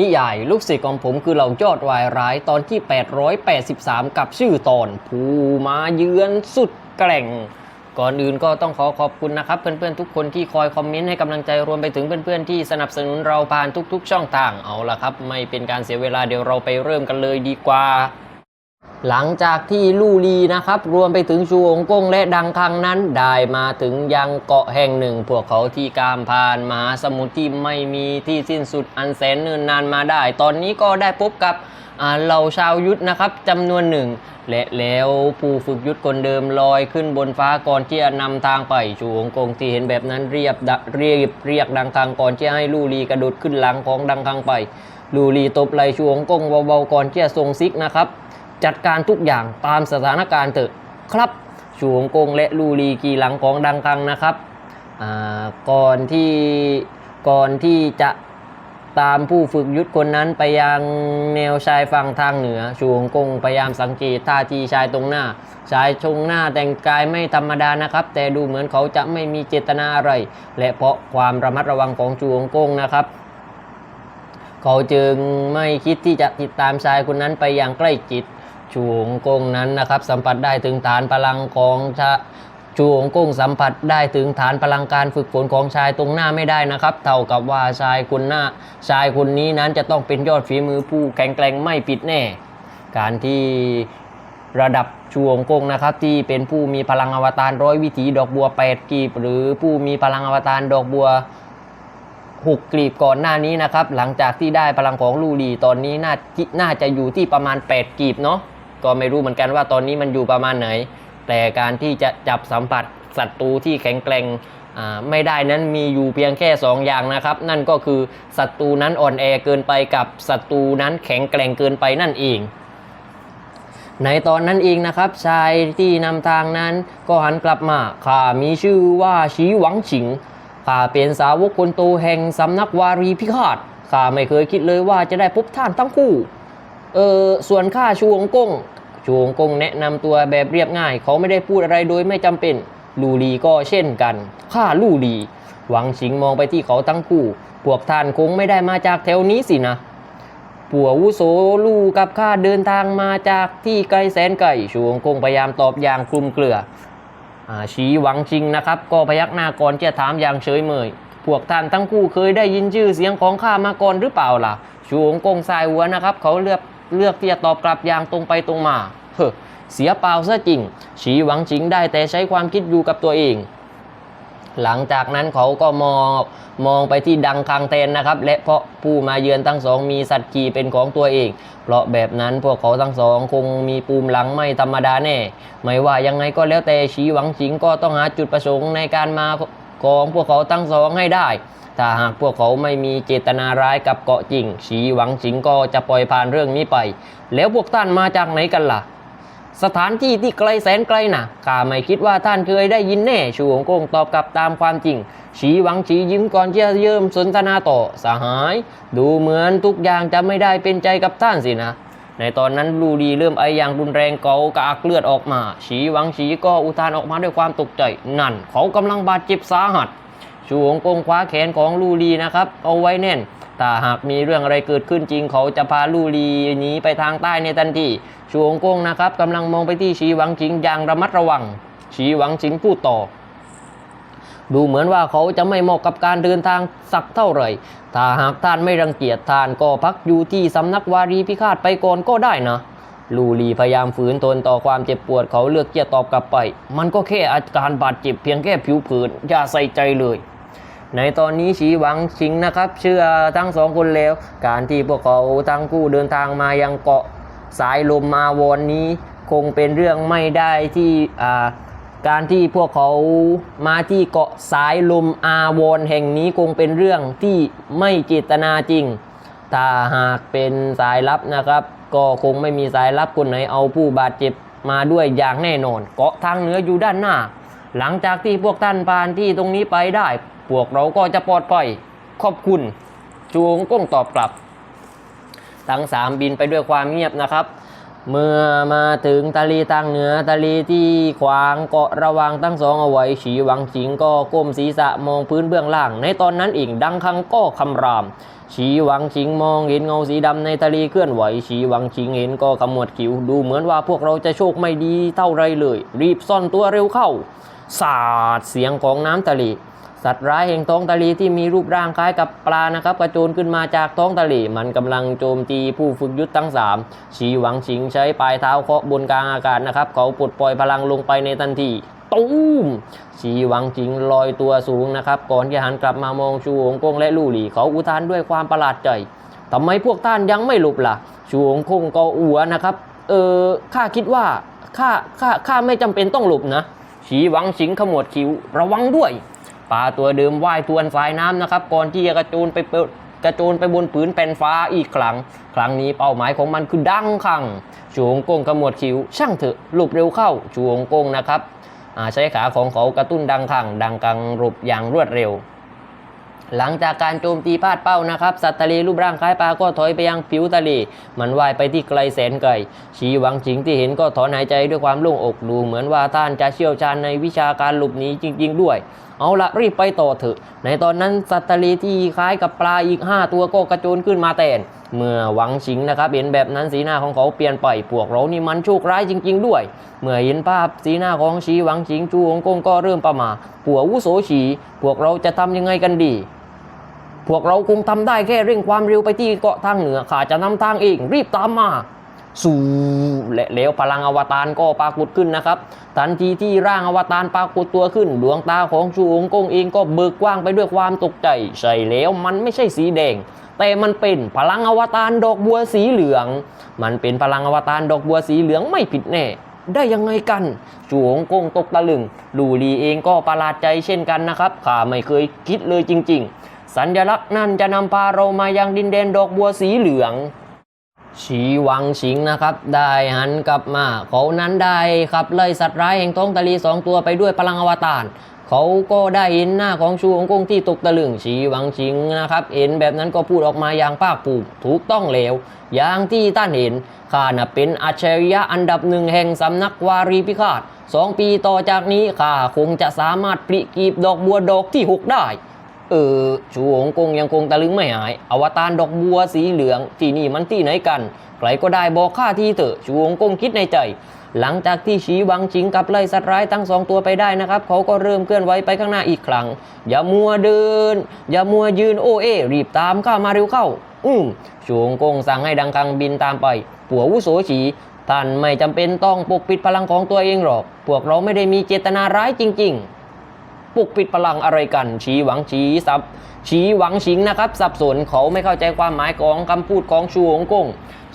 นิยายลูกศิษย์ของผมคือเหล่ายอดวายร้ายตอนที่ 883 กับชื่อตอนผู้มาเยือนสุดแกร่ง ก่อนอื่นก็ต้องขอขอบคุณนะครับ เพื่อนๆทุกคนที่คอยคอมเมนต์ให้กำลังใจรวมไปถึงเพื่อนๆที่สนับสนุนเราผ่านทุกๆ ช่องทางเอาละครับ ไม่เป็นการเสียเวลาเดี๋ยวเราไปเริ่มกันเลยดีกว่า หลังจากที่ลู่ลีนะครับ รวมไปถึงชูองกงและดังคังนั้น ได้มาถึงยังเกาะแห่งหนึ่ง พวกเขาที่กามผ่านมหาสมุทรที่ไม่มีที่สิ้นสุดอันแสนเนินนานมาได้ ตอนนี้ก็ได้พบกับเหล่าชาวยุทธนะครับจำนวนหนึ่ง และแล้วผู้ฝึกยุทธคนเดิมลอยขึ้นบนฟ้าก่อนที่จะนำทางไปชูองกงที่เห็นแบบนั้นเรียบเรียบเรียกดังคังก่อนที่จะให้ลู่ลีกระโดดขึ้นหลังของดังคังไปลู่ลีตบไหลชูองกงเบาๆก่อนที่จะส่งซิกนะครับ จัดการทุกอย่างตามสถานการณ์เถอะครับชูงกงและลูลีกีหลังของดังคังนะครับก่อนที่ก่อนที่จะตามผู้ฝึกยุทธคนนั้นไปยังแนวชายฝั่งทางเหนือชูงกงพยายามสังเกตท่าทีชายตรงหน้า ชายชงหน้าแต่งกายไม่ธรรมดานะครับ แต่ดูเหมือนเขาจะไม่มีเจตนาอะไร และเพราะความระมัดระวังของชูงกงนะครับ เขาจึงไม่คิดที่จะติดตามชายคนนั้นไปอย่างใกล้จิต ชูองกงนั้นนะครับ สัมผัสได้ถึงฐานพลังของชาชูงกงสัมผัสได้ถึงฐานพลังการฝึกฝนของชายตรงหน้าไม่ได้นะครับ เท่ากับว่าชายคนหน้า ชายคนนี้นั้นจะต้องเป็นยอดฝีมือผู้แข็งแกร่งไม่ปิดแน่ การที่ระดับชูองกงนะครับ ที่เป็นผู้มีพลังอวตารร้อยวิถีดอกบัวแปดกีบ หรือผู้มีพลังอวตารดอกบัวหกกลีบก่อนหน้านี้นะครับ หลังจากที่ได้พลังของลูรีตอนนี้น่าน่าจะอยู่ที่ประมาณ 8กลีบเนาะ ก็ไม่รู้เหมือนกันว่าตอนนี้มันอยู่ประมาณไหน แต่การที่จะจับสัมผัสศัตรูที่แข็งแกร่งไม่ได้นั้นมีอยู่เพียงแค่ 2 อย่างนะครับ นั่นก็คือศัตรูนั้นอ่อนแอเกินไปกับศัตรูนั้นแข็งแกร่งเกินไปนั่นเองในตอนนั้นเองนะครับ ชายที่นำทางนั้นก็หันกลับมาข้ามีชื่อว่าชีหวังฉิงข้าเป็นสาวกคนโตแห่งสำนักวารีพิฆาตข้าไม่เคยคิดเลยว่าจะได้พบท่านทั้งคู่เออส่วนข้าชูวงกง ชวงกงแนะนำตัวแบบเรียบง่าย เขาไม่ได้พูดอะไรโดยไม่จำเป็นลูลีก็เช่นกันข้าลูลี หวังชิงมองไปที่เขาทั้งคู่ พวกท่านคงไม่ได้มาจากแถวนี้สินะผัววุโสลู่กับข้าเดินทางมาจากที่ไกลแสนไกลชวงกงพยายามตอบอย่างคลุมเครือชี้หวังจริงนะครับ ก็พยักหน้าก่อนจะถามอย่างเฉยเมย พวกท่านทั้งคู่เคยได้ยินชื่อเสียงของข้ามาก่อนหรือเปล่าล่ะชูองกงสายหัวนะครับ เขาเลือกเลือกที่จะตอบกลับอย่างตรงไปตรงมา เสียเปล่าซะจริง ฉีหวังจิงได้แต่ใช้ความคิดอยู่กับตัวเอง หลังจากนั้นเขาก็มองมองไปที่ดังคังแทนนะครับ และเพราะผู้มาเยือนทั้งสองมีสัตว์ขี่เป็นของตัวเอง เพราะแบบนั้นพวกเขาทั้งสองคงมีปูมหลังไม่ธรรมดาแน่ ไม่ว่ายังไงก็แล้วแต่ชีหวังชิงก็ต้องหาจุดประสงค์ในการมาของพวกเขาทั้งสองให้ได้ถ้าหากพวกเขาไม่มีเจตนาร้ายกับเกาะจริงชีหวังชิงก็จะปล่อยผ่านเรื่องนี้ไป แล้วพวกท่านมาจากไหนกันล่ะ สถานที่ที่ไกลแสนไกลนะข้าไม่คิดว่าท่านเคยได้ยินแน่ชูหงกงตอบกลับตามความจริงฉีหวังฉียิ้มก่อนที่จะเริ่มสนทนาต่อสหาย ดูเหมือนทุกอย่างจะไม่ได้เป็นใจกับท่านสินะ ในตอนนั้นลูดีเริ่มไออย่างรุนแรงเกากระอักเลือดออกมาฉีหวังฉีก็อุทานออกมาด้วยความตกใจ นั่น เขากำลังบาดเจ็บสาหัส ชูหงกงคว้าแขนของลูลีนะครับ เอาไว้แน่น ถ้าหากมีเรื่องอะไรเกิดขึ้นจริงเขาจะพาลูลีหนีไปทางใต้ในทันทีชูหงกงนะครับกำลังมองไปที่ชีหวังจิงอย่างระมัดระวัง ชีหวังจิงพูดต่อ ดูเหมือนว่าเขาจะไม่เหมาะกับการเดินทางสักเท่าไหร่ถ้าหากท่านไม่รังเกียจท่านก็พักอยู่ที่สำนักวารีพิฆาตไปก่อนก็ได้นะลูลีพยายามฝืนทนต่อความเจ็บปวดเขาเลือกที่จะตอบกลับไป มันก็แค่อาการบาดเจ็บเพียงแค่ผิวเผินอย่าใส่ใจเลย ในตอนนี้ชีหวังชิงนะครับ เชื่อทั้งสองคนแล้ว การที่พวกเขาทั้งคู่เดินทางมายังเกาะสายลมมาวอนนี้ คงเป็นเรื่องไม่ได้ที่อ่าการที่พวกเขามาที่เกาะสายลมอาวอนแห่งนี้คงเป็นเรื่องที่ไม่เจตนาจริง ถ้าหากเป็นสายลับนะครับ ก็คงไม่มีสายลับคนไหนเอาผู้บาดเจ็บมาด้วยอย่างแน่นอน เกาะทางเหนืออยู่ด้านหน้า หลังจากที่พวกท่านผ่านที่ตรงนี้ไปได้ พวกเราก็จะปลอดภัยขอบคุณ จูงก้งตอบกลับ ทั้งสามบินไปด้วยความเงียบนะครับ เมื่อมาถึงทะเลทางเหนือทะเลที่ขวางเกาะระวางทั้งสองเอาไว้ฉีหวังชิงก็ก้มศีรษะมองพื้นเบื้องล่าง ในตอนนั้นเองดังคังก็คำรามฉีหวังชิงมองเห็นเงาสีดำในทะเลเคลื่อนไหวฉีหวังชิงเห็นก็ขมวดคิ้วดูเหมือนว่าพวกเราจะโชคไม่ดีเท่าไรเลย รีบซ่อนตัวเร็วเข้า สาดเสียงของน้ำทะเล สัตว์ร้ายแห่งท้องทะเลที่มีรูปร่างคล้ายกับปลานะครับกระโจนขึ้นมาจากท้องทะเลมันกำลังโจมตีผู้ฝึกยุทธทั้งสามชีหวังชิงใช้ปลายเท้าเคาะบนกลางอากาศนะครับ เขาปลดปล่อยพลังลงไปในทันทีตูมชีหวังชิงลอยตัวสูงนะครับ ก่อนที่หันกลับมามองชูหงกงและลู่หลี่ เขาอุทานด้วยความประหลาดใจทำไมพวกท่านยังไม่หลบล่ะ ชูหงกงก็อัวนะครับ เออข้าคิดว่าข้าข้าข้าไม่จำเป็นต้องหลบนะ ชีหวังชิงขมวดคิ้วระวังด้วย ปลาตัวเดิมว่ายทวนสายน้ำนะครับ ก่อนที่จะกระโจนไปกระโจนไปบนผืนแผ่นฟ้าอีกครั้ง ครั้งนี้เป้าหมายของมันคือดังขังชูงกงขมวดคิ้ว ช่างเถอะหลบเร็วเข้าชูงกงนะครับใช้ขาของเขากระตุ้นดังขัง ดังกังหลบอย่างรวดเร็ว หลังจากการโจมตีพลาดเป้านะครับ สัตว์ทะเลรูปร่างคล้ายปลาก็ถอยไปยังผิวทะเล มันว่ายไปที่ไกลแสนไกล ชีหวังชิงที่เห็นก็ถอนหายใจด้วยความโล่งอกดูเหมือนว่าท่านจะเชี่ยวชาญในวิชาการหลบหนีจริง ๆ ด้วย เอาละรีบไปต่อเถอะ ในตอนนั้นสัตว์ทะเลที่คล้ายกับปลาอีก 5 ตัวก็กระโจนขึ้นมาแทนเมื่อหวังชิงนะครับเห็นแบบนั้นสีหน้าของเขาเปลี่ยนไปพวกเรานี่มันโชคร้ายจริง ๆ ด้วย เมื่อเห็นภาพสีหน้าของชีหวังชิงจูฮงกงก็เริ่มประหมาปัววุโสฉีพวกเราจะทำยังไงกันดี พวกเราคงทำได้แค่เร่งความเร็วไปที่เกาะทางเหนือข้าจะนำทางเองรีบตามมาสู่และแล้วพลังอวตารก็ปรากฏขึ้นนะครับ ทันทีที่ร่างอวตารปรากฏตัวขึ้น ดวงตาของชูองกงเองก็เบิกกว้างไปด้วยความตกใจ ใช่แล้วมันไม่ใช่สีแดง แต่มันเป็นพลังอวตารดอกบัวสีเหลือง มันเป็นพลังอวตารดอกบัวสีเหลืองไม่ผิดแน่ได้ยังไงกันชูองกงตกตะลึง ลูลีเองก็ประหลาดใจเช่นกันนะครับข้าไม่เคยคิดเลยจริง ๆ สัญลักษณ์นั่นจะนำพาเรามายังดินแดนดอกบัวสีเหลือง ชีวังชิงนะครับ ได้หันกลับมา เขานั้นได้ขับไล่สัตว์ร้ายแห่งท้องทะเลสองตัวไปด้วยพลังอวตารเขาก็ได้เห็นหน้าของชูองกงที่ตกตะลึงชีวังชิงนะครับ เห็นแบบนั้นก็พูดออกมาอย่างภาคภูมิถูกต้องแล้ว อย่างที่ท่านเห็นข้าน่ะเป็นอัจฉริยะอันดับหนึ่งแห่งสำนักวารีพิฆาตสองปีต่อจากนี้ข้าคงจะสามารถปลิกีบดอกบัวดอกที่หกได้ เออชูหงกงยังคงตะลึงไม่หาย อวตารดอกบัวสีเหลือง ที่นี่มันที่ไหนกัน ใครก็ได้บอกข้าที่เถอะ ชูหงกงคิดในใจ หลังจากที่ชีวังชิงกับไล่สัตว์ร้ายทั้งสองตัวไปได้นะครับ เขาก็เริ่มเคลื่อนไหวไปข้างหน้าอีกครั้ง อย่ามัวเดิน อย่ามัวยืนโอเอ รีบตามข้ามาเร็วเข้า อืมชูหงกงสั่งให้ดังกังบินตามไป ปัววุโสฉีท่านไม่จำเป็นต้องปกปิดพลังของตัวเองหรอก พวกเราไม่ได้มีเจตนาร้ายจริง ๆ ปุกปิดพลังอะไรกัน ชี้หวังชีสับชี้หวังชิงนะครับสับสนเขาไม่เข้าใจความหมายของคำพูดของชูหงกง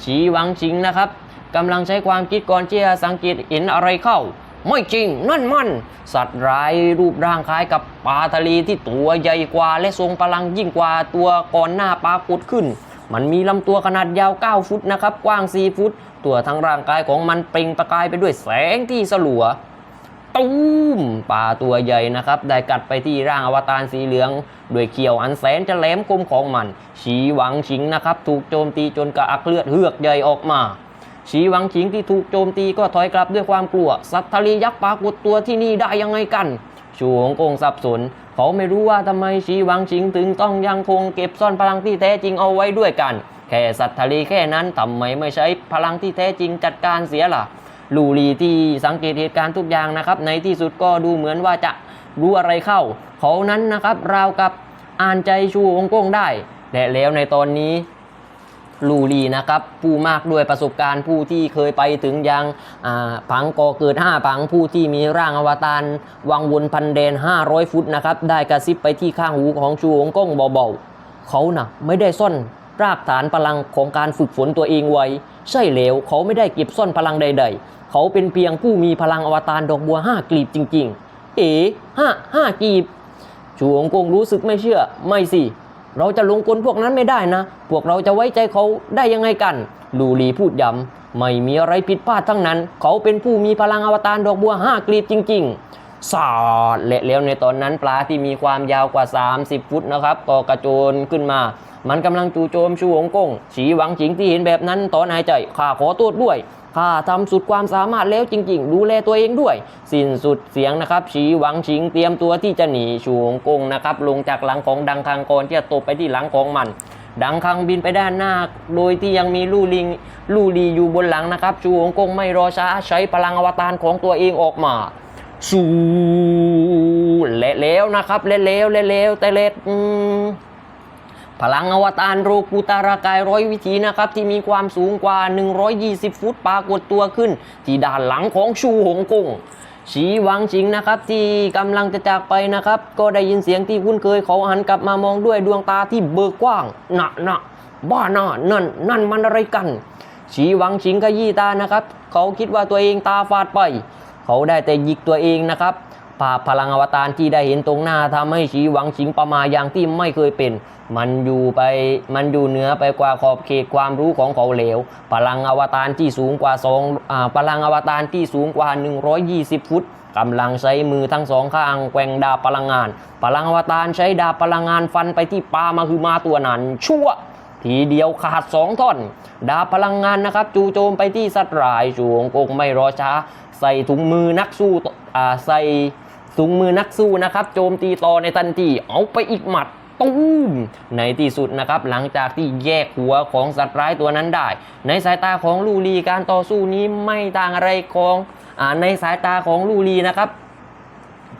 ชี้หวังชิงนะครับกำลังใช้ความคิดก่อนที่จะสังเกตเห็นอะไรเข้า ไม่จริง นั่นมัน สัตว์ร้ายรูปร่างคล้ายกับปลาทะเลที่ตัวใหญ่กว่าและทรงพลังยิ่งกว่าตัวก่อนหน้าปรากฏขึ้น มันมีลำตัวขนาดยาว 9 ฟุตนะครับ กว้าง 4 ฟุต ตัวทั้งร่างกายของมันเปล่งประกายไปด้วยแสงที่สลัว ตูมปลาตัวใหญ่นะครับ ได้กัดไปที่ร่างอวตารสีเหลือง ด้วยเขียวอันแสนจะแหลมคมของมัน ชีหวังชิงนะครับ ถูกโจมตีจนกระอักเลือดเฮือกใหญ่ออกมา ชีหวังชิงที่ถูกโจมตีก็ถอยกลับด้วยความกลัว สัตว์ทะเลยักษ์ปรากฏตัวที่นี่ได้ยังไงกันชูหงกงสับสน เขาไม่รู้ว่าทำไมชีหวังชิงถึงต้องยังคงเก็บซ่อนพลังที่แท้จริงเอาไว้ด้วยกัน แค่สัตว์ทะเลแค่นั้นทำไมไม่ใช้พลังที่แท้จริงจัดการเสียล่ะ ลูรีที่สังเกตเหตุการณ์ทุกอย่างนะครับ ในที่สุดก็ดูเหมือนว่าจะรู้อะไรเข้า เขานั้นนะครับราวกับอ่านใจชูฮงกงได้และแล้วในตอนนี้ลูรีนะครับผู้มากด้วยประสบการณ์ผู้ที่เคยไปถึงยังผังก่อเกิด 5 ผังผู้ที่มีร่างอวตารวังวนพันเดน 500 ฟุตนะครับ ได้กระซิบไปที่ข้างหูของชูฮงก้งเบาๆ เขานะ่ะไม่ได้ซ่อน รากฐานพลังของการฝึกฝนตัวเองไว้ ใช่แล้วเขาไม่ได้เก็บซ่อนพลังใด ๆ เขาเป็นเพียงผู้มีพลังอวตารดอกบัวห้ากลีบจริง ๆ เอ๋ห้าห้ากลีบชูหงกงรู้สึกไม่เชื่อ ไม่สิ เราจะลงกลพวกนั้นไม่ได้นะ พวกเราจะไว้ใจเขาได้ยังไงกันลูลีพูดย้ำไม่มีอะไรผิดพลาดทั้งนั้น เขาเป็นผู้มีพลังอวตารดอกบัวห้ากลีบจริง ๆสาดและแล้วในตอนนั้นปลาที่มีความยาวกว่า 30 ฟุตนะครับก็กระโจนขึ้นมา มันกำลังจู่โจมชูหงกงฉีหวังจิงที่เห็นแบบนั้นตอนหายใจข้าขอโทษด้วยข้าทำสุดความสามารถแล้วจริง ๆ ดูแลตัวเองด้วย สิ้นสุดเสียงนะครับฉีหวังชิงเตรียมตัวที่จะหนีชูหงกงนะครับลงจากหลังของดังคังกรที่จะตบไปที่หลังของมัน ดังคังบินไปด้านหน้า โดยที่ยังมีลู่ลิงลู่ลีอยู่บนหลังนะครับชูฮงกงไม่รอช้าใช้พลังอวตารของตัวเองออกมาสูและแล้วนะครับและแล้วและแล้วแต่เล็ดอืม พลังอวตารโรกูตารากายร้อยวิถีนะครับที่มีความสูงกว่า 120 ฟุตปรากฏตัวขึ้น ที่ด้านหลังของชูหงกงชีหวังชิงนะครับที่กำลังจะจากไปนะครับ ก็ได้ยินเสียงที่คุ้นเคยเขาหันกลับมามองด้วยดวงตาที่เบิกกว้างหน่ะน่ะบ้าหนะนั่นนั่นมันอะไรกันชีหวังชิงขยี้ตานะครับ เขาคิดว่าตัวเองตาฟาดไป เขาได้แต่หยิกตัวเองนะครับ ภาพพลังอวตารที่ได้เห็นตรงหน้าทำให้ชีหวังชิงประมาอย่างที่ไม่เคยเป็น มันอยู่ไปมันอยู่เหนือไปกว่าขอบเขตความรู้ของเขาเหลว พลังอวตารที่สูงกว่าสองอ่าพลังอวตารที่สูงกว่า 120 ฟุตกำลังใช้มือทั้งสองข้างแกว่งดาบพลังงาน พลังอวตารใช้ดาบพลังงานฟันไปที่ปลามาคือมาตัวนั้น ชั่วทีเดียวขาดสองท่อน ดาบพลังงานนะครับ จูโจมไปที่สัตว์ร้ายชูวงกงไม่รอช้า ใส่ถุงมือนักสู้ออ่าใส่ ถุงมือนักสู้นะครับโจมตีต่อในทันทีเอาไปอีกหมัดตูมในที่สุดนะครับหลังจากที่แยกหัวของสัตว์ร้ายตัวนั้นได้ ในสายตาของลูลีการต่อสู้นี้ไม่ต่างอะไรของอในสายตาของลูลีนะครับ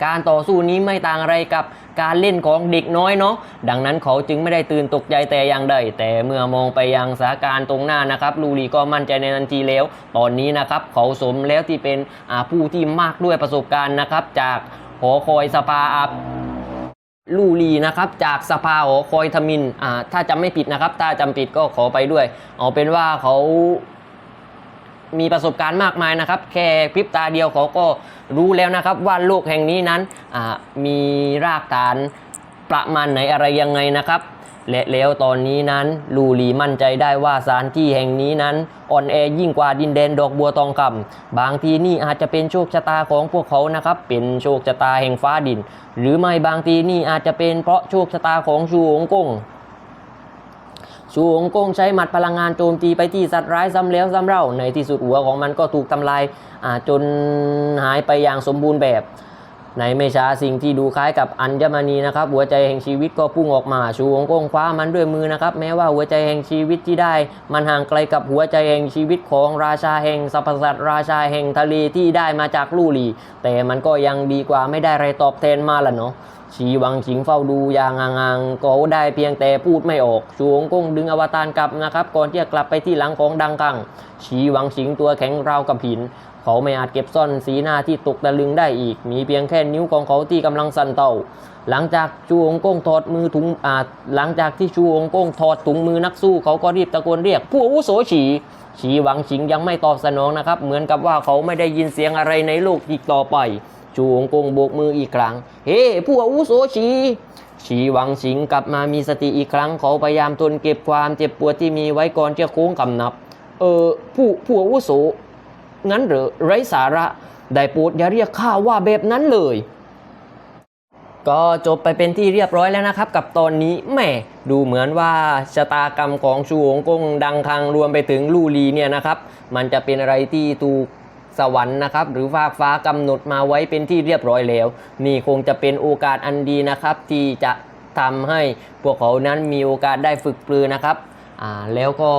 การต่อสู้นี้ไม่ต่างอะไรกับการเล่นของเด็กน้อยเนาะดังนั้นเขาจึงไม่ได้ตื่นตกใจแต่อย่างใด แต่เมื่อมองไปยังสถานการณ์ตรงหน้านะครับลูรีก็มั่นใจในทันทีแล้ว ตอนนี้นะครับเขาสมแล้วที่เป็นผู้ที่มากด้วยประสบการณ์นะครับจาก หอคอยสภาอาลูรีนะครับจากสภาหอคอยทมินอ่าถ้าจำไม่ผิดนะครับ ถ้าจำผิดก็ขอไปด้วย เอาเป็นว่าเขามีประสบการณ์มากมายนะครับ แค่พริบตาเดียวเขาก็รู้แล้วนะครับ ว่าโลกแห่งนี้นั้นมีรากฐานประมาณไหนอะไรยังไงนะครับ และแล้วตอนนี้นั้น ลูลีมั่นใจได้ว่าสถานที่แห่งนี้นั้น อ่อนแอยิ่งกว่าดินแดนดอกบัวทองคำบางทีนี่อาจจะเป็นโชคชะตาของพวกเขานะครับ เป็นโชคชะตาแห่งฟ้าดิน หรือไม่บางทีนี่อาจจะเป็นเพราะโชคชะตาของชูหงกงชูหงกงใช้หมัดพลังงานโจมตีไปที่สัตว์ร้ายซ้ำแล้วซ้ำเล่าในที่สุดหัวของมันก็ถูกทำลายจนหายไปอย่างสมบูรณ์แบบ ในไม่ช้าสิ่งที่ดูคล้ายกับอัญมณีนะครับ หัวใจแห่งชีวิตก็พุ่งออกมาชูหงกงคว้ามันด้วยมือนะครับ แม้ว่าหัวใจแห่งชีวิตที่ได้ มันห่างไกลกับหัวใจแห่งชีวิตของราชาแห่งสรรพสัตว์ราชาแห่งทะเลที่ได้มาจากลู่หลี แต่มันก็ยังดีกว่าไม่ได้อะไรตอบแทนมาละเนาะชีวังชิงเฝ้าดูอย่างงางๆก็ได้เพียงแต่พูดไม่ออกชูหงกงดึงอวตารกลับนะครับ ก่อนที่จะกลับไปที่หลังของดังกังชีวังชิงตัวแข็งราวกับหิน เขาไม่อาจเก็บซ่อนสีหน้าที่ตกตะลึงได้อีก มีเพียงแค่นิ้วของเขาที่กำลังสั่นเต่า หลังจากชูหงกงถอดมือถุงอาหลังจากที่ชูหงกงถอดถุงมือนักสู้เขาก็รีบตะโกนเรียก ผู้อาวุโสฉีชีหวังชิงยังไม่ตอบสนองนะครับ เหมือนกับว่าเขาไม่ได้ยินเสียงอะไรในโลกอีกต่อไป ชูหงกงโบกมืออีกครั้ง เฮ้ผู้อาวุโสชีชีหวังชิงกลับมามีสติอีกครั้ง เขาพยายามทนเก็บความเจ็บปวดที่มีไว้ก่อนจะโค้งกำนับ เออผู้ผู้อาวุโส งั้นหรือไร้สาระได้โปรดอย่าเรียกข้าว่าแบบนั้นเลย ก็จบไปเป็นที่เรียบร้อยแล้วนะครับ กับตอนนี้แหม่ดูเหมือนว่าชะตากรรมของชูหงกงดังคังรวมไปถึงลู่ลีเนี่ยนะครับ มันจะเป็นอะไรที่ถูกสวรรค์นะครับหรือฟ้ากฟ้ากำหนดมาไว้เป็นที่เรียบร้อยแล้ว นี่คงจะเป็นโอกาสอันดีนะครับ ที่จะทำให้พวกเขานั้นมีโอกาสได้ฝึกปรือนะครับแล้วก็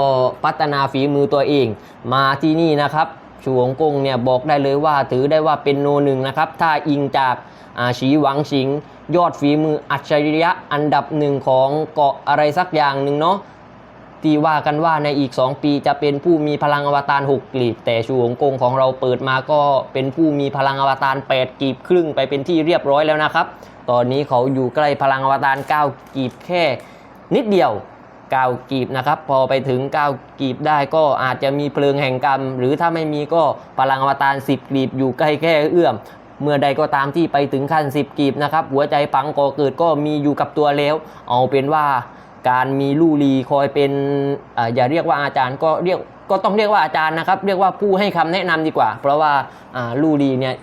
พัฒนาฝีมือตัวเองมาที่นี่นะครับ ชูหงกงเนี่ยบอกได้เลยว่าถือได้ว่าเป็นโนหนึ่งนะครับ ถ้าอิงจากอาชีหวังชิง ยอดฝีมืออัจฉริยะอันดับหนึ่งของเกาะอะไรสักอย่างหนึ่งเนาะที่ว่ากันว่าในอีก 2 ปีจะเป็นผู้มีพลังอวตาร6กลีบ แต่ชูหงกงของเราเปิดมาก็เป็นผู้มีพลังอวตาร8กีบครึ่งไปเป็นที่เรียบร้อยแล้วนะครับ ตอนนี้เขาอยู่ใกล้พลังอวตาร9กีบแค่นิดเดียว 9กีบนะครับ พอไปถึง 9 กีบได้ก็อาจจะมีเพลิงแห่งกรรม หรือถ้าไม่มีก็พลังอวตาร10 กีบอยู่ใกล้แค่เอื้อมเมื่อใดก็ตามที่ไปถึงขั้น 10 กีบนะครับ หัวใจปังก่อเกิดก็มีอยู่กับตัวแล้ว เอาเป็นว่าการมีลู่ลีคอยเป็นออย่าเรียกว่าอาจารย์ก็เรียกก็ต้องเรียกว่าอาจารย์นะครับ เรียกว่าผู้ให้คำแนะนำดีกว่า เพราะว่าลู่ลีเนี่ย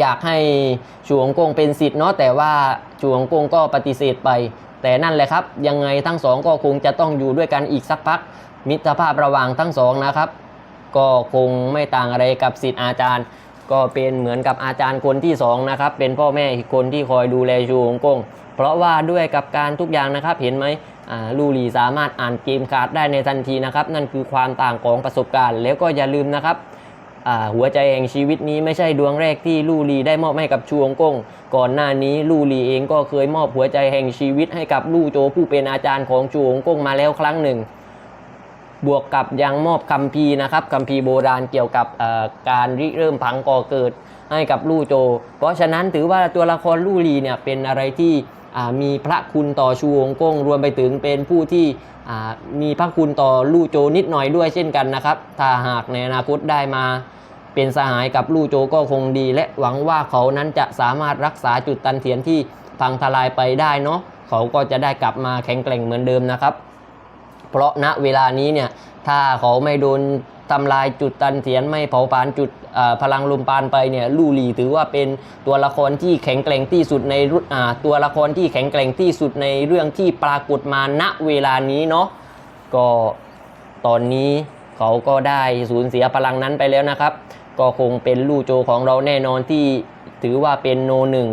อยากให้ชูหงกงเป็นสิทธิ์เนาะแต่ว่าชูหงกงก็ปฏิเสธไป แต่นั่นแหละครับ ยังไงทั้งสองก็คงจะต้องอยู่ด้วยกันอีกสักพัก มิตรภาพระหว่างทั้งสองนะครับ ก็คงไม่ต่างอะไรกับสิทธิ์อาจารย์ ก็เป็นเหมือนกับอาจารย์คนที่สองนะครับเป็นพ่อแม่อีกคนที่คอยดูแลชูหงกงเพราะว่าด้วยกับการทุกอย่างนะครับเห็นไหมอ่าลูรีสามารถอ่านเกมการ์ดได้ในทันทีนะครับ นั่นคือความต่างของประสบการณ์ แล้วก็อย่าลืมนะครับ หัวใจแห่งชีวิตนี้ไม่ใช่ดวงแรกที่ลูรีได้มอบให้กับชูองกงก่อนหน้านี้ลูรีเองก็เคยมอบหัวใจแห่งชีวิตให้กับลู่โจผู้เป็นอาจารย์ของชูองกงมาแล้วครั้งหนึ่ง บวกกับยังมอบคัมภีร์นะครับคัมภีร์โบราณเกี่ยวกับการริเริ่มผังก่อเกิดให้กับลู่โจ เพราะฉะนั้นถือว่าตัวละครลู่ลีเนี่ยเป็นอะไรที่ มีพระคุณต่อชูองกงรวมไปถึงเป็นผู้ที่มีพระคุณต่อลู่โจนิดหน่อยด้วยเช่นกันนะครับ ถ้าหากในอนาคตได้มาเป็นสหายกับลู่โจก็คงดี และหวังว่าเขานั้นจะสามารถรักษาจุดตันเถียนที่พังทลายไปได้เนาะเขาก็จะได้กลับมาแข็งแกร่งเหมือนเดิมนะครับ เพราะณเวลานี้เนี่ยถ้าเขาไม่โดน ทำลายจุดตันเถียนไม่เผาผลาญจุดพลังลมปานไปเนี่ยลู่หลีถือว่าเป็นตัวละครที่แข็งแกร่งที่สุดในรุ่นตัวละครที่แข็งแกร่งที่สุดในเรื่องที่ปรากฏมาณเวลานี้เนาะก็ตอนนี้เขาก็ได้สูญเสียพลังนั้นไปแล้วนะครับ ก็คงเป็นลู่โจของเราแน่นอนที่ถือว่าเป็นโนหนึ่ง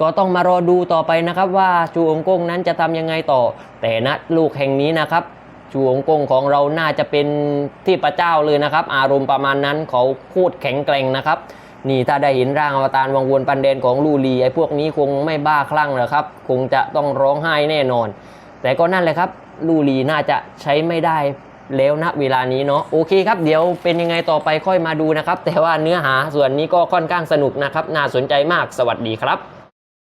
ก็ต้องมารอดูต่อไปนะครับว่าชูองกงนั้นจะทำยังไงต่อ แต่ณลูกแห่งนี้นะครับ ชูองกงของเราน่าจะเป็นที่ประเจ้าเลยนะครับ อารมณ์ประมาณนั้นเขาโคตรแข็งแกร่งนะครับ นี่ถ้าได้เห็นร่างอวตารวังวนปันเดนของลูลีไอ้พวกนี้คงไม่บ้าคลั่งหรอกครับ คงจะต้องร้องไห้แน่นอน แต่ก็นั่นแหละครับ ลูลีน่าจะใช้ไม่ได้แล้วณเวลานี้เนาะโอเคครับเดี๋ยวเป็นยังไงต่อไปค่อยมาดูนะครับ แต่ว่าเนื้อหาส่วนนี้ก็ค่อนข้างสนุกนะครับ น่าสนใจมากสวัสดีครับ